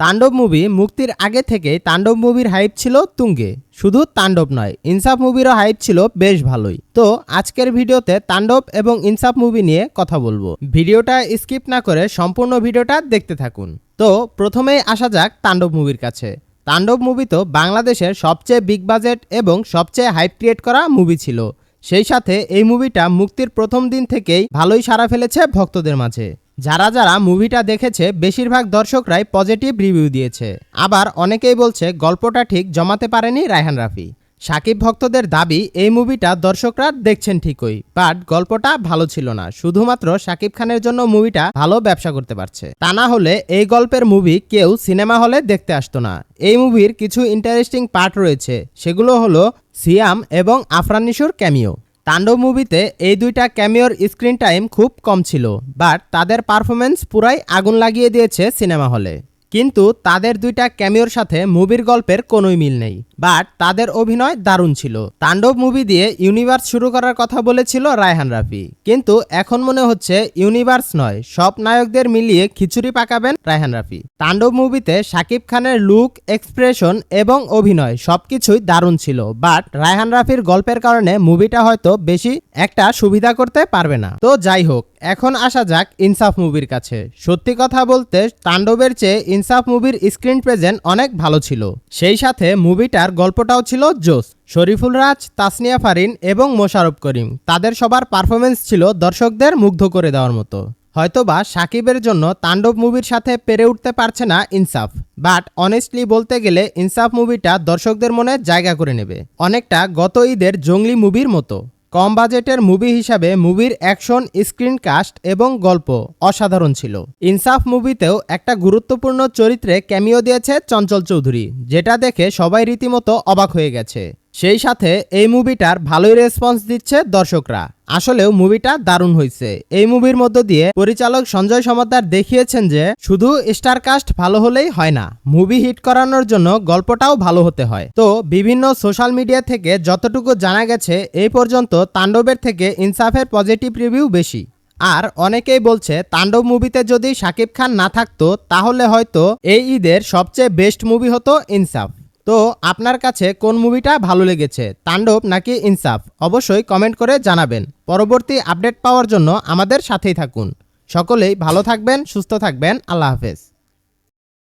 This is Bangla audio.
তাণ্ডব মুভি মুক্তির আগে থেকেই তাণ্ডব মুভির হাইপ ছিল তুঙ্গে। শুধু তাণ্ডব নয়, ইনসাফ মুভিরও হাইপ ছিল বেশ ভালোই। তো আজকের ভিডিওতে তাণ্ডব এবং ইনসাফ মুভি নিয়ে কথা বলব। ভিডিওটা স্কিপ না করে সম্পূর্ণ ভিডিওটা দেখতে থাকুন। তো প্রথমেই আসা যাক তাণ্ডব মুভির কাছে। তাণ্ডব মুভি তো বাংলাদেশের সবচেয়ে বিগ বাজেট এবং সবচেয়ে হাইপ ক্রিয়েট করা মুভি ছিল। সেই সাথে এই মুভিটা মুক্তির প্রথম দিন থেকেই ভালোই সাড়া ফেলেছে ভক্তদের মাঝে। যারা যারা মুভিটা দেখেছে, বেশিরভাগ দর্শকরাই পজিটিভ রিভিউ দিয়েছে। আবার অনেকেই বলছে, গল্পটা ঠিক জমাতে পারেনি রায়হান রাফি। সাকিব ভক্তদের দাবি, এই মুভিটা দর্শকরা দেখছেন ঠিকই বাট গল্পটা ভালো ছিল না। শুধুমাত্র সাকিব খানের জন্য মুভিটা ভালো ব্যবসা করতে পারছে। তা না হলে এই গল্পের মুভি কেউ সিনেমা হলে দেখতে আসতো না। এই মুভির কিছু ইন্টারেস্টিং পার্ট রয়েছে, সেগুলো হলো সিয়াম এবং আফরান নিশোর ক্যামিও তাণ্ডব মুভিতে এই দুইটা ক্যামিওর স্ক্রিন টাইম খুব কম ছিল, বাট তাদের পারফরমেন্স পুরাই আগুন লাগিয়ে দিয়েছে সিনেমা হলে। কিন্তু তাদের দুইটা ক্যামিওর সাথে মুভির গল্পের কোনোই মিল নেই। বাট তাদের অভিনয় দারুণ ছিল। তাণ্ডব মুভি দিয়ে ইউনিভার্স শুরু করার কথা বলেছিল রায়হান রাফি। কিন্তু এখন মনে হচ্ছে ইউনিভার্স নয়, সব নায়কদের মিলিয়ে খিচুড়ি পাকাবেন রায়হান রাফি। তাণ্ডব মুভিতে শাকিব খানের লুক, এক্সপ্রেশন এবং অভিনয় সবকিছুই দারুণ ছিল। বাট রায়হান রাফির গল্পের কারণে মুভিটা হয়তো বেশি একটা সুবিধা করতে পারবে না। তো যাই হোক এখন আসা যাক ইনসাফ মুভির কাছে। সত্যি কথা বলতে, তাণ্ডবের চেয়ে ইনসাফ মুভির স্ক্রিন প্রেজেন্ট অনেক ভালো ছিল। সেই সাথে মুভিটার গল্পটাও ছিল জোস শরীফুল রাজ, তাসনিয়া ফারিন এবং মোশারফ করিম, তাদের সবার পারফরমেন্স ছিল দর্শকদের মুগ্ধ করে দেওয়ার মতো। হয়তোবা সাকিবের জন্য তাণ্ডব মুভির সাথে পেরে উঠতে পারছে না ইনসাফ, বাট অনেস্টলি বলতে গেলে ইনসাফ মুভিটা দর্শকদের মনে জায়গা করে নেবে। অনেকটা গত ঈদের জঙ্গলি মুভির মতো। কম বাজেটের মুভি হিসাবে মুভির অ্যাকশন স্ক্রিন কাস্ট এবং গল্প অসাধারণ ছিল। ইনসাফ মুভিতেও একটা গুরুত্বপূর্ণ চরিত্রে ক্যামিও দিয়েছে চঞ্চল চৌধুরী, যেটা দেখে সবাই রীতিমতো অবাক হয়ে গেছে। সেই সাথে এই মুভিটার ভালোই রেসপন্স দিচ্ছে দর্শকরা। আসলেও মুভিটা দারুণ হয়েছে এই মুভির মধ্য দিয়ে পরিচালক সঞ্জয় সমাদ্দার দেখিয়েছেন যে, শুধু স্টার কাস্ট ভালো হলেই হয় না, মুভি হিট করানোর জন্য গল্পটাও ভালো হতে হয়। তো, বিভিন্ন সোশ্যাল মিডিয়া থেকে যতটুকু জানা গেছে, এই পর্যন্ত তাণ্ডবের থেকে ইনসাফের পজিটিভ রিভিউ বেশি। আর অনেকেই বলছে, তাণ্ডব মুভিতে যদি শাকিব খান না থাকতো, তাহলে হয়তো এই ঈদের সবচেয়ে বেস্ট মুভি হতো ইনসাফ। তো আপনার কাছে কোন মুভিটা ভালো লেগেছে, তাণ্ডব নাকি ইনসাফ? অবশ্যই কমেন্ট করে জানাবেন। পরবর্তী আপডেট পাওয়ার জন্য আমাদের সাথেই থাকুন। সকলেই ভালো থাকবেন, সুস্থ থাকবেন। আল্লাহ হাফেজ।